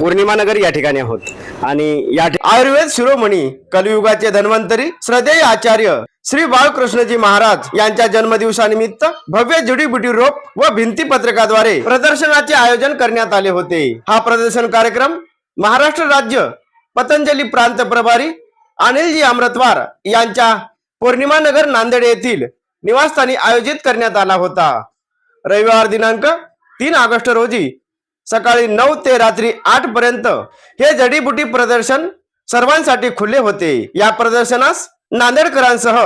पौर्णिमानगर या ठिकाणी आहोत. आणि या आयुर्वेद शिरोमणी कलियुगाचे धन्वंतरी श्रद्धेय आचार्य श्री बाळकृष्णजी महाराज यांच्या जन्मदिवसानिमित्त भव्य जुडीबुटी रोप व भिंती पत्रकाद्वारे प्रदर्शनाचे आयोजन करण्यात आले होते. हा प्रदर्शन कार्यक्रम महाराष्ट्र राज्य पतंजली प्रांत प्रभारी अनिलजी अमृतवार यांच्या पौर्णिमानगर नांदेड येथील निवासस्थानी आयोजित करण्यात आला होता. रविवार दिनांक तीन ऑगस्ट रोजी सकाळी नऊ ते रात्री आठ पर्यंत हे जडीबुटी प्रदर्शन सर्वांसाठी खुले होते. या प्रदर्शनास नांदेडकरांसह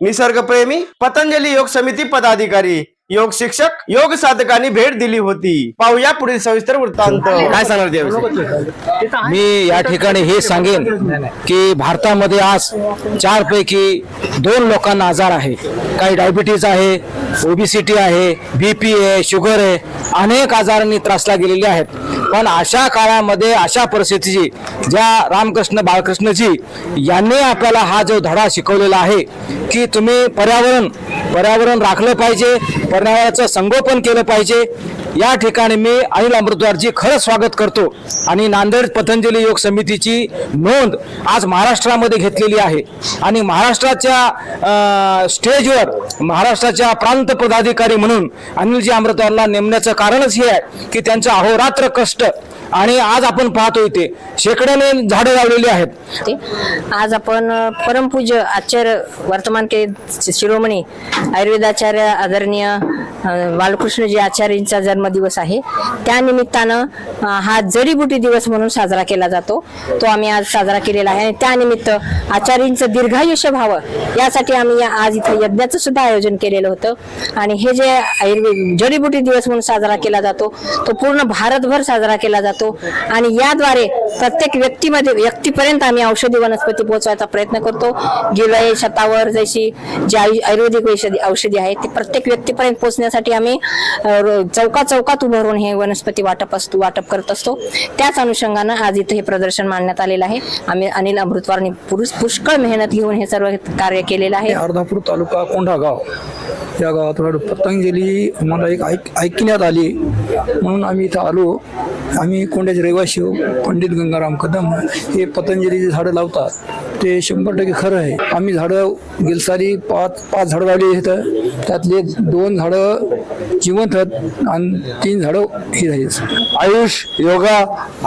निसर्गप्रेमी पतंजली योग समिती पदाधिकारी योग शिक्षक योग साधकांनी भेट दिली होती. पाहूया पुढील सविस्तर वृत्तांत. काय सांगणार त्याविषयी? मी या ठिकाणी हे सांगेन की भारतामध्ये आज चार पैकी दोन लोकांना आजार आहे. काही डायबिटीज आहे ओबिसिटी आहे बीपी आहे शुगर आहे. अनेक आजारांनी त्रासला गेलेले आहेत. पण अशा काळामध्ये अशा परिस्थितीची ज्या रामकृष्ण बाळकृष्णजी यांनी आपल्याला हा जो धडा शिकवलेला आहे की तुम्ही पर्यावरण पर्यावरण राखलं पाहिजे. पर्यावरणाचं संगोपन केलं पाहिजे. या ठिकाणी मी अनिल अमृतवारजी खरं स्वागत करतो. आणि नांदेड पतंजली योग समितीची नोंद आज महाराष्ट्रामध्ये घेतलेली आहे. आणि महाराष्ट्राच्या स्टेजवर महाराष्ट्राच्या प्रांत पदाधिकारी म्हणून अनिलजी अमृतवारला नेमण्याचं कारणच हे आहे की त्यांचं अहोरात्र कष्ट आणि आज आपण पाहतो इथे शेकड्याने झाडं लावलेली आहेत. आज आपण परमपूज्य आचार्य वर्तमान के शिरोमणी आयुर्वेदाचार्य आदरणीय बालकृष्णजी आचार्यांचा जन्मदिवस आहे. त्या निमित्तानं हा जडीबुटी दिवस म्हणून साजरा केला जातो. तो आम्ही आज साजरा केलेला आहे. आणि त्यानिमित्त आचार्यांचं दीर्घायुष्य व्हावं यासाठी आम्ही या- आज इथं यज्ञाचं सुद्धा आयोजन केलेलं होतं. आणि हे जे आयुर्वेद जडीबुटी दिवस म्हणून साजरा केला जातो तो पूर्ण भारतभर साजरा केला जातो. आणि याद्वारे प्रत्येक व्यक्तीमध्ये व्यक्तीपर्यंत आम्ही औषधी वनस्पती पोहोचवायचा प्रयत्न करतो. गेल्या शतावर जशी जी आयु- आयुर्वेदिक औषधी औषधी आहेत ते प्रत्येक व्यक्तीपर्यंत पोहोचण्यासाठी आम्ही चौका चौकात उभं राहून हे वनस्पती वाटप असतो वाटप करत असतो. त्याच अनुषंगानं आज इथं हे प्रदर्शन मांडण्यात आलेलं आहे. आम्ही अनिल अमृतवारनी पुरुष पुष्कळ मेहनत घेऊन हे सर्व कार्य केलेलं आहे. अर्धापूर तालुका कोंढा गाव. या गावात पतंजली मला एक ऐक ऐकण्यात आली. म्हणून आम्ही इथं आलो. आम्ही कोंड्याचे रहिवासी पंडित गंगाराम कदम हे पतंजलीची झाडं लावतात ते शंभर टक्के खरं आहे. आम्ही झाडं गेलसारी पाच पाच झाडं लावली इथं. त्यातले दोन झाडं जिवंत आणि तीन झाडं ही झाली. आयुष योगा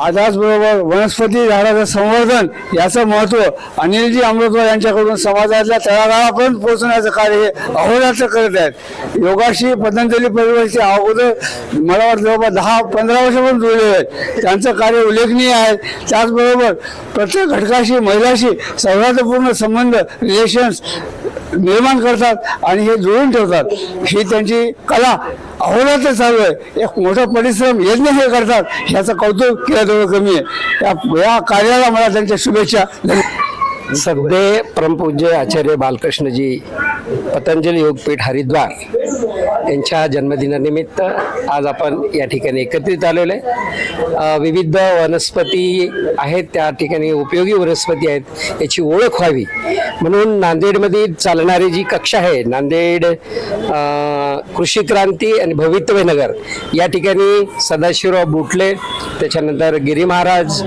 आधास बरोबर वनस्पती झाडाचं संवर्धन याचं महत्त्व अनिलजी अमृतवार यांच्याकडून समाजातल्या तळागाळापर्यंत पोहोचण्याचं कार्य हे अहोरात्र करत आहेत. योगाशी पतंजली परिवारचे अगोदर मला वाटतं जवळपास दहा पंधरा वर्षापासून जुळलेले आहेत. त्यांचं कार्य उल्लेखनीय आहे. त्याचबरोबर प्रत्येक घटकाशी महिलाशी सौहार्दपूर्ण संबंध रिलेशन्स निर्माण करतात आणि हे जुळून ठेवतात. ही त्यांची कला अहोरात्र चालू आहे. एक मोठा परिश्रम यज्ञ हे करतात. ह्याचं कौतुक केलं तेवढं कमी आहे. या- या कार्याला मला त्यांच्या शुभेच्छा धन्यवाद. सगळे परमपूज्य आचार्य बालकृष्णजी पतंजली योगपीठ हरिद्वार यांच्या जन्मदिनानिमित्त आज आपण या ठिकाणी एकत्रित आलेलो आहे. विविध वनस्पती आहेत त्या ठिकाणी उपयोगी वनस्पती आहेत याची ओळख व्हावी. म्हणून नांदेडमध्ये चालणारी जी कक्षा आहे नांदेड कृषी क्रांती आणि भवितव्यनगर या ठिकाणी सदाशिवराव बुटले त्याच्यानंतर गिरी महाराज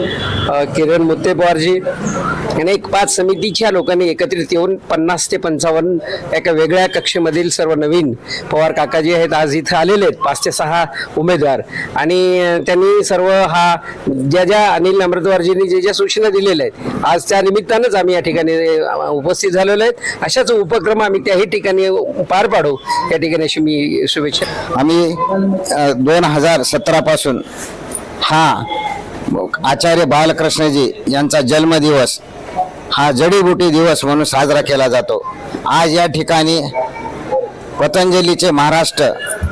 किरण मुत्ते एक पाच समितीच्या लोकांनी एकत्रित येऊन पन्नास ते पंचावन्न एका वेगळ्या कक्षेमधील सर्व नवीन पवार काकाजी आहेत आज इथं आलेले आहेत पाच ते सहा उमेदवार. आणि त्यांनी सर्व हा ज्या ज्या अनिल अमृतवारजींनी जे ज्या सूचना दिलेल्या आहेत आज त्या निमित्तानंच आम्ही या ठिकाणी उपस्थित झालेलो आहेत. अशाच उपक्रम आम्ही त्याही ठिकाणी पार पाडू. या ठिकाणी अशी मी शुभेच्छा आम्ही दोन हजार सतरा पासून हा आचार्य बालकृष्णजी यांचा जन्मदिवस हा जडीबुटी दिवस म्हणून साजरा केला जातो. आज या ठिकाणी पतंजलीचे महाराष्ट्र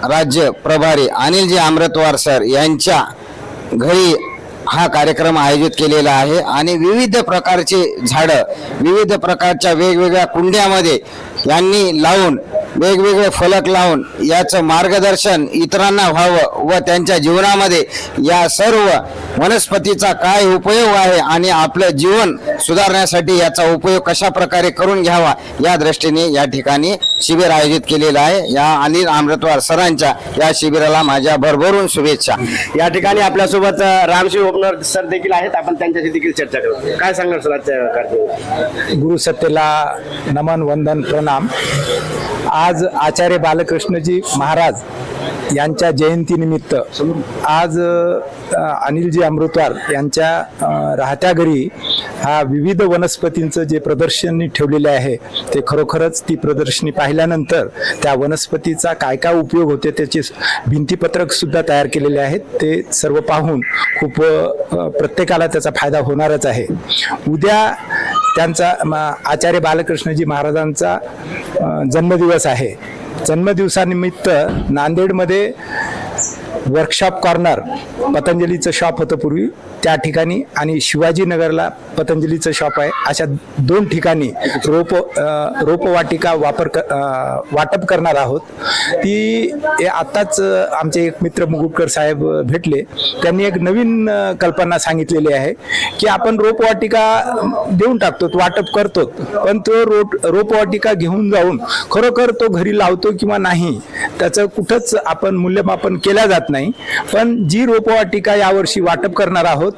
राज्य प्रभारी अनिलजी अमृतवार सर यांच्या घरी हा कार्यक्रम आयोजित केलेला आहे आणि विविध प्रकारचे झाडं विविध प्रकारच्या वेगवेगळ्या कुंड्यामध्ये यांनी लावून वेगवेगळे फलक लावून याचं मार्गदर्शन इतरांना व्हावं व त्यांच्या जीवनामध्ये या सर्व वनस्पतीचा काय उपयोग आहे आणि आपलं जीवन सुधारण्यासाठी याचा उपयोग कशा प्रकारे करून घ्यावा या दृष्टीने या ठिकाणी शिबिर आयोजित केलेलं आहे. या अनिल अमृतवार सरांच्या या शिबिराला माझ्या भरभरून शुभेच्छा. या ठिकाणी आपल्यासोबत रामशिव ओपनर सर देखील आहेत. आपण त्यांच्याशी देखील चर्चा करू. काय सांगणार सर आजच्या गुरुसत्तेला नमन वंदन प्रणाम. आज आज आचार्य बालकृष्णजी महाराज यांच्या जयंतीनिमित्त आज अनिलजी अमृतवार यांच्या राहत्या घरी हा विविध वनस्पतींचं जे प्रदर्शनी ठेवलेले आहे ते खरोखरच ती प्रदर्शनी पाहिल्यानंतर त्या वनस्पतीचा काय काय उपयोग होते त्याचे भिंतीपत्रक सुद्धा तयार केलेले आहेत. ते सर्व पाहून खूप प्रत्येकाला त्याचा फायदा होणारच आहे. उद्या त्यांचा आचार्य बालकृष्णजी महाराजांचा जन्मदिवस आहे. जन्मदिवसानिमित्त नांदेडमध्ये वर्कशॉप कॉर्नर पतंजलीचं शॉप होतं पूर्वी. त्या ठिकाणी आणि शिवाजीनगरला पतंजलीचं शॉप आहे. अशा दोन ठिकाणी रोप रोपवाटिका वापर क- वाटप करणार आहोत. ती आत्ताच आमचे एक मित्र मुगुटकर साहेब भेटले. त्यांनी एक नवीन कल्पना सांगितलेली आहे की आपण रोपवाटिका देऊन टाकतो वाटप करतो. पण तो रोप रोपवाटिका घेऊन जाऊन खरोखर तो घरी लावतो किंवा नाही त्याचं कुठंच आपण मूल्यमापन केल्या जात नाही. पण जी रोपवाटिका यावर्षी वाटप करणार आहोत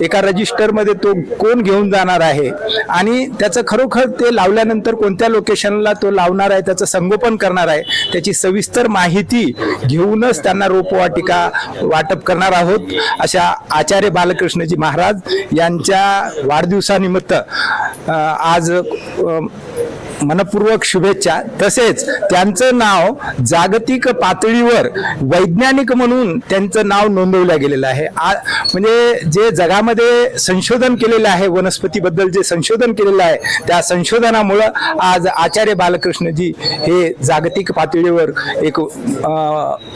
एका रजिस्टरमध्ये तो कोण घेऊन जाणार आहे? आणि त्याचं खरोखर ते लावल्यानंतर कोणत्या लोकेशनला तो लावणार आहे त्याचं संगोपन करणार आहे त्याची सविस्तर माहिती घेऊनच त्यांना रोपवाटिका वाटप करणार आहोत अशा आचार्य बालकृष्णजी महाराज यांच्या वाढदिवसानिमित्त. आज मनपूर्वक शुभेच्छा. तसेच त्यांचं नाव जागतिक पातळीवर वैज्ञानिक म्हणून त्यांचं नाव नोंदवलं गेलेलं आहे. आ- म्हणजे जे जगामध्ये संशोधन केलेलं आहे वनस्पतीबद्दल जे संशोधन केलेलं आहे त्या संशोधनामुळं आज आचार्य बालकृष्णजी हे जागतिक पातळीवर एक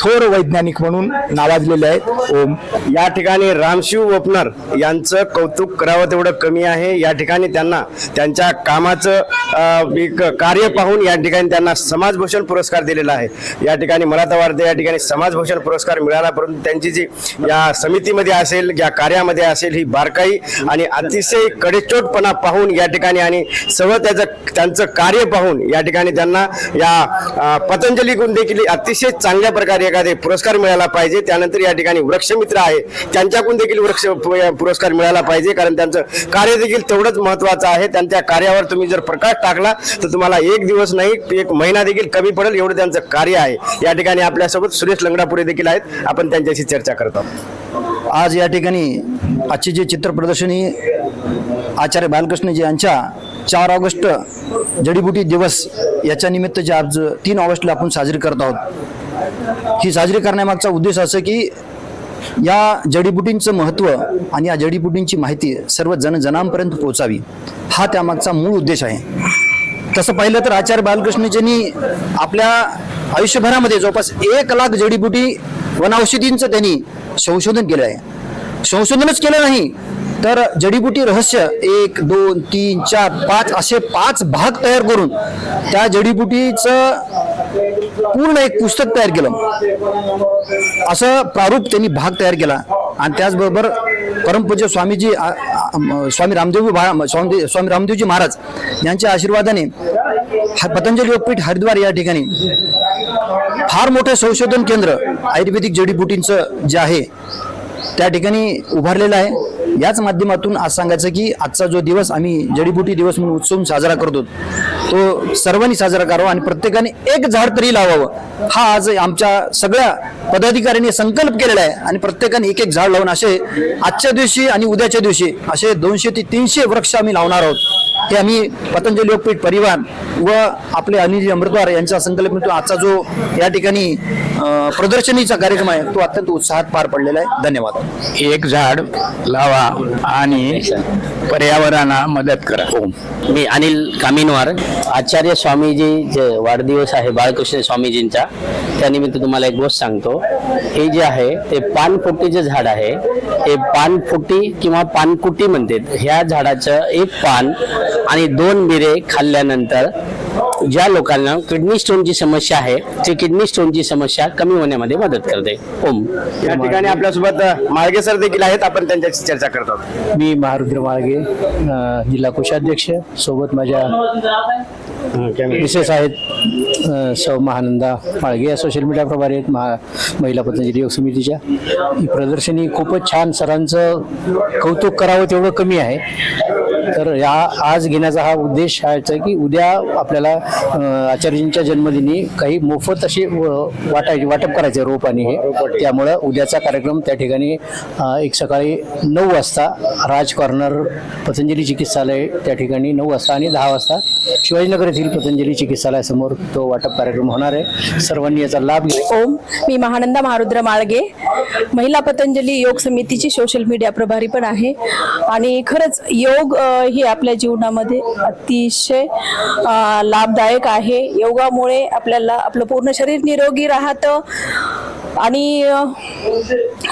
थोर वैज्ञानिक म्हणून नावाजलेले आहेत. ओम. या ठिकाणी रामशिव ओपनर यांचं कौतुक करावं तेवढं कमी आहे. या ठिकाणी त्यांना त्यांच्या कामाचं एक एक कार्य पाहून या ठिकाणी त्यांना समाजभूषण पुरस्कार दिलेला आहे. या ठिकाणी मला तर वाटतं या ठिकाणी समाजभूषण पुरस्कार मिळाला परंतु त्यांची जी या समितीमध्ये असेल या कार्यामध्ये असेल ही बारकाई आणि अतिशय कडेचोटपणा पाहून या ठिकाणी आणि सर्व त्याचं त्यांचं कार्य पाहून या ठिकाणी त्यांना या पतंजलीकडून देखील अतिशय चांगल्या प्रकारे एखादे पुरस्कार मिळाला पाहिजे. त्यानंतर या ठिकाणी वृक्षमित्र आहे. त्यांच्याकडून देखील वृक्ष पु- पुरस्कार मिळाला पाहिजे कारण त्यांचं कार्य देखील तेवढंच महत्वाचं आहे. त्यांच्या कार्यावर तुम्ही जर प्रकाश टाकला तर तुम्हाला एक दिवस नाही एक महिना देखील कमी पडेल एवढं त्यांचं कार्य आहे. या ठिकाणी आपल्यासोबत सुरेश लंगडापुरे देखील आहेत. आपण त्यांच्याशी चर्चा करतो आज या ठिकाणी आजची जी चित्र प्रदर्शनी आचार्य बालकृष्णजी यांच्या चार ऑगस्ट जडीबुटी दिवस याच्या निमित्त जे आज तीन ऑगस्टला आपण साजरी करत आहोत. ही साजरी करण्यामागचा उद्देश असं की या जडीबुटींचं महत्त्व आणि या जडीबुटींची माहिती सर्व जनजनांपर्यंत पोहोचावी. हा त्यामागचा मूळ उद्देश आहे. तसं पाहिलं तर आचार्य बालकृष्णजींनी आपल्या आयुष्यभरामध्ये जवळपास एक लाख जडीबुटी वनौषधींचं त्यांनी संशोधन केलं आहे. संशोधनच केलं नाही तर जडीबुटी रहस्य एक दोन तीन चार पाच असे पाच भाग तयार करून त्या जडीबुटीचं पूर्ण एक पुस्तक तयार केलं. असं प्रारूप त्यांनी भाग तयार केला. आणि त्याचबरोबर परमपूज्य स्वामीजी स्वामी रामदेव स्वामी स्वामी रामदेवजी महाराज यांच्या आशीर्वादाने पतंजली योगपीठ हरिद्वार या ठिकाणी फार मोठे संशोधन केंद्र आयुर्वेदिक जडीबुटींचं जे आहे त्या ठिकाणी उभारलेला आहे. याच माध्यमातून आज सांगायचं की आजचा जो दिवस आम्ही जडीबुटी दिवस म्हणून उत्सव साजरा करतो तो सर्वांनी साजरा करावा आणि प्रत्येकाने एक झाड तरी लावावं. हा आज आमच्या सगळ्या पदाधिकाऱ्यांनी संकल्प केलेला आहे आणि प्रत्येकाने एक एक झाड लावून असे आजच्या दिवशी आणि उद्याच्या दिवशी असे दोनशे ते तीनशे वृक्ष आम्ही लावणार आहोत. हे आम्ही पतंजली योगपीठ परिवार व आपले अनिल अमृतवार यांचा संकल्पनेतून आजचा जो या ठिकाणी प्रदर्शनीचा कार्यक्रम आहे तो अत्यंत उत्साहात पार पडलेला आहे. धन्यवाद. एक झाड लावा आणि पर्यावरणाला मदत करा. मी अनिल कामिनवार आचार्य स्वामीजी जे वाढदिवस आहे बाळकृष्ण स्वामीजींचा त्यानिमित्त तुम्हाला एक गोष्ट सांगतो. हे जे आहे ते पानफुटीचे झाड आहे हे पानफुटी किंवा पानकुटी म्हणतात. ह्या झाडाचं एक पान आणि दोन मिरे खाल्ल्यानंतर ज्या लोकांना किडनी स्टोनची समस्या आहे ती किडनी स्टोनची समस्या कमी होण्यामध्ये मदत करते. ओम. या ठिकाणी आपल्यासोबत माळगे सर देखील आहेत. आपण त्यांच्याशी चर्चा करत मी महारुद्र माळगे जिल्हा कोषाध्यक्ष. सोबत माझ्या मिसेस आहेत सौ महानंदा माळगे या सोशल मीडिया प्रभारी आहेत महा महिला पतंजली योग समितीच्या. ही प्रदर्शनी खूपच छान सरांचं कौतुक करावं तेवढं कमी आहे. तर या आज घेण्याचा हा उद्देश आहे की उद्या आपल्याला आचार्यजींच्या जन्मदिनी काही मोफत असे वाटायचे वाटप करायचे रोप आणि हे. त्यामुळं उद्याचा कार्यक्रम त्या ठिकाणी एक सकाळी नऊ वाजता राज कॉर्नर पतंजली चिकित्सालय त्या ठिकाणी नऊ वाजता आणि दहा वाजता शिवाजीनगर येथील पतंजली चिकित्सालयासमोर तो वाटप कार्यक्रम होणार आहे. सर्वांनी याचा लाभ घ्या. ओम. मी महानंदा महारुद्र माळगे. महिला पतंजली योग समितीची सोशल मीडिया प्रभारी पण आहे. आणि खरंच योग ही आपल्या जीवनामध्ये अतिशय लाभदायक आहे. योगामुळे आपल्याला आपलं पूर्ण शरीर निरोगी राहतं. आणि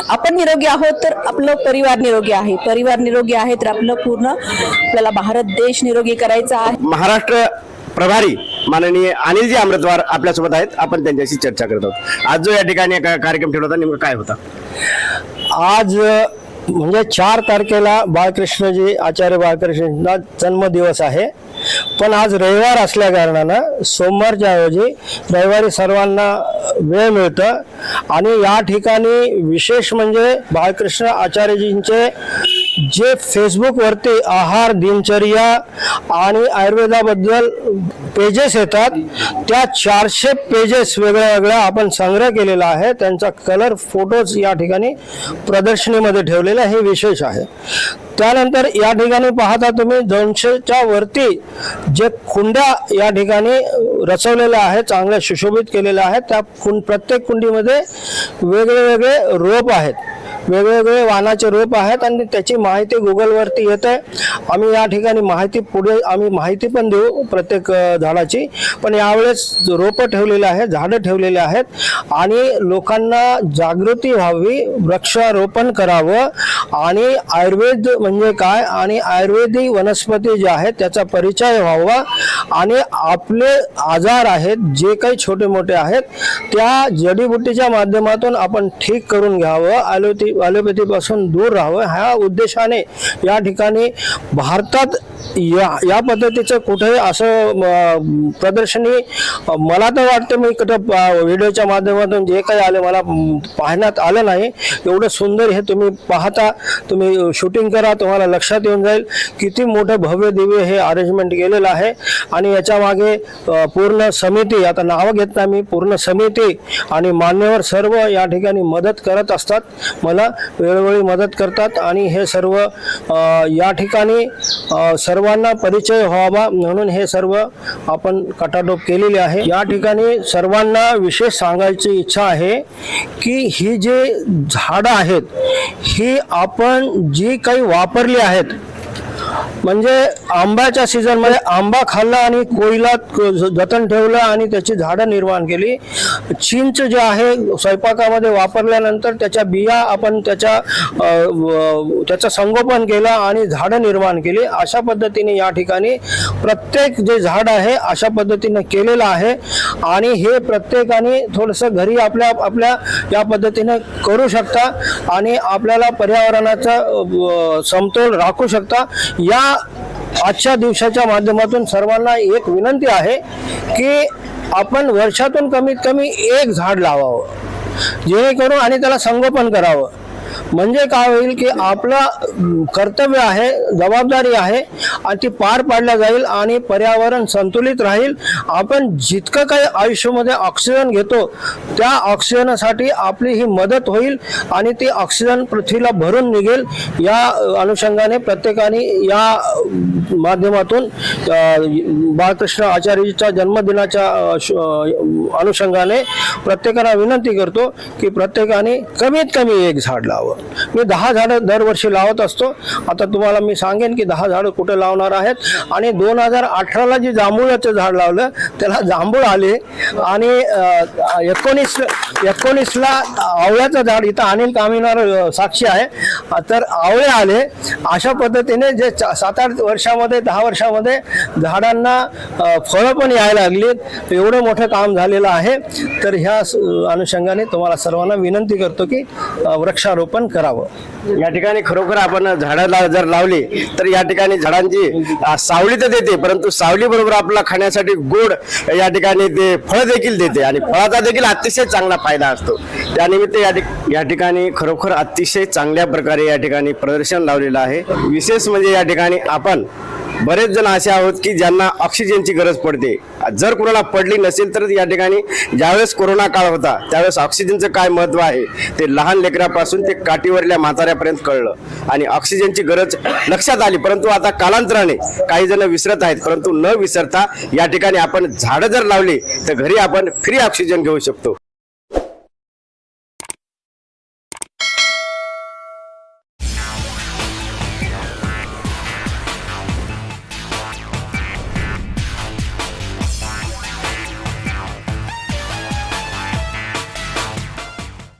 आपण निरोगी आहोत तर आपलं परिवार निरोगी आहे. परिवार निरोगी आहे तर आपलं पूर्ण आपल्याला भारत देश निरोगी करायचा आहे. महाराष्ट्र प्रभारी माननीय अनिलजी अमृतवार आपल्यासोबत आहेत. आपण त्यांच्याशी चर्चा करत आहोत. आज जो या ठिकाणी कार्यक्रम ठेवला होता नेमका काय होता? आज म्हणजे चार तारखेला बाळकृष्णजी आचार्य बाळकृष्णजींचा जन्मदिवस आहे. पण आज रविवार असल्या कारणानं सोमवारच्या ऐवजी रविवारी सर्वांना वेळ मिळतं. आणि या ठिकाणी विशेष म्हणजे बाळकृष्ण आचार्यजींचे जे फेसबुकवरती आहार दिनचर्या आणि आयुर्वेदाबद्दल पेजेस येतात त्या चारशे पेजेस वेगळ्या वेगळ्या आपण संग्रह केलेला आहे. त्यांचा कलर फोटोज या ठिकाणी प्रदर्शनीमध्ये ठेवलेला हे विशेष आहे. त्यानंतर या ठिकाणी पाहता तुम्ही दोनशेच्या वरती जे कुंड्या या ठिकाणी रचवलेल्या आहेत चांगल्या सुशोभित केलेल्या आहेत त्या कुं प्रत्येक कुंडीमध्ये वेगळे वेगळे रोप आहेत. वेगवेगळे वाहनाचे रोप आहेत आणि त्याची माहिती गुगलवरती येत. आहे आम्ही या ठिकाणी माहिती पुढे आम्ही माहिती पण देऊ प्रत्येक झाडाची. पण यावेळेस रोपं ठेवलेले आहेत झाडं ठेवलेले आहेत आणि लोकांना जागृती व्हावी वृक्षारोपण करावं आणि आयुर्वेद म्हणजे काय आणि आयुर्वेदिक वनस्पती ज्या आहेत त्याचा परिचय व्हावा आणि आपले आजार आहेत जे काही छोटे मोठे आहेत त्या जडीबुटीच्या माध्यमातून आपण ठीक करून घ्यावं. ॲलोपॅथी ॲलोपॅथीपासून दूर राहावं ह्या उद्देशाने या ठिकाणी भारतात या या पद्धतीचं कुठेही असं प्रदर्शनी मला तर वाटतं मी कुठं व्हिडिओच्या माध्यमातून जे काही आले मला पाहण्यात आलं नाही. एवढं सुंदर हे तुम्ही पाहता तुम्ही शूटिंग करा तुम्हाला लक्षात येऊन जाईल किती मोठं भव्य दिव्य हे अरेंजमेंट केलेलं आहे. आणि याच्या मागे पूर्ण समिती आता नावं घेत नाही मी पूर्ण समिती आणि मान्यवर सर्व या ठिकाणी मदत करत असतात. मला वेळोवेळी मदत करतात आणि हे सर्व या ठिकाणी सर्वांना परिचय व्हावा म्हणून हे सर्व आपण कटाटोप केलेली आहे. या ठिकाणी सर्वांना विशेष सांगायची इच्छा आहे की ही जे झाडं आहेत ही आपण जी काही वापरली आहेत म्हणजे आंब्याच्या सीझनमध्ये आंबा खाल्ला आणि कोयलात जतन ठेवलं आणि त्याची झाडं निर्माण केली. चिंच जे आहे स्वयंपाकामध्ये वापरल्यानंतर त्याच्या बिया आपण त्याच्या त्याचं संगोपन केलं आणि झाडं निर्माण केली. अशा पद्धतीने या ठिकाणी प्रत्येक जे झाड आहे अशा पद्धतीने केलेलं आहे. आणि हे प्रत्येकाने थोडंसं घरी आपल्या आपल्या या पद्धतीने करू शकता आणि आपल्याला पर्यावरणाचा समतोल राखू शकता. या आजच्या दिवसाच्या माध्यमातून सर्वांना एक विनंती आहे की आपण वर्षातून कमीत कमी एक झाड लावावं. जेणेकरून आणि त्याला संगोपन करावं. म्हणजे काय होईल की आपलं कर्तव्य आहे जबाबदारी आहे आणि ती पार पाडल्या जाईल आणि पर्यावरण संतुलित राहील. आपण जितकं काही आयुष्यामध्ये ऑक्सिजन घेतो त्या ऑक्सिजनासाठी आपली ही मदत होईल आणि ती ऑक्सिजन पृथ्वीला भरून निघेल. या अनुषंगाने प्रत्येकाने या माध्यमातून बाळकृष्ण आचार्यजीच्या जन्मदिनाच्या अनुषंगाने प्रत्येकाला विनंती करतो की प्रत्येकाने कमीत कमी एक झाड लावं मी दहा झाडं दरवर्षी लावत असतो. आता तुम्हाला मी सांगेन की दहा झाडं कुठे लावणार आहेत. आणि दोन हजार अठराला जे जांभूळाचं झाड लावलं त्याला जांभूळ आले. आणि एकोणीस एकोणीसला आवळ्याचं झाड इथं अनिल कामिनार साक्षी आहे. तर आवळे आले. अशा पद्धतीने जे चा- सात आठ वर्षामध्ये दहा वर्षामध्ये झाडांना फळं पण यायला लागलीत. एवढं मोठं काम झालेलं आहे. तर ह्या स- अनुषंगाने तुम्हाला सर्वांना विनंती करतो की वृक्षारोपण करावं. या ठिकाणी खरोखर आपण झाडं जर लावली तर या ठिकाणी झाडांची सावली तर देते परंतु सावली बरोबर आपला खाण्यासाठी गोड या ठिकाणी ते फळ देखील देते. आणि फळाचा देखील अतिशय चांगला फायदा असतो. त्यानिमित्त या ठिक- या ठिकाणी खरोखर अतिशय चांगल्या प्रकारे या ठिकाणी प्रदर्शन लावलेलं आहे. विशेष म्हणजे या ठिकाणी आपण बरेच जण असे आहोत की ज्यांना ऑक्सिजनची गरज पडते. जर कोणाला पडली नसेल तर या ठिकाणी ज्यावेळेस कोरोना काळ होता त्यावेळेस ऑक्सिजनचं काय महत्त्व आहे ते लहान लेकरापासून ते काठीवरल्या म्हाताऱ्यापर्यंत कळलं. आणि ऑक्सिजनची गरज लक्षात आली परंतु आता कालांतराने काही जण विसरत आहेत. परंतु न विसरता या ठिकाणी आपण झाडं जर लावली तर घरी आपण फ्री ऑक्सिजन घेऊ शकतो.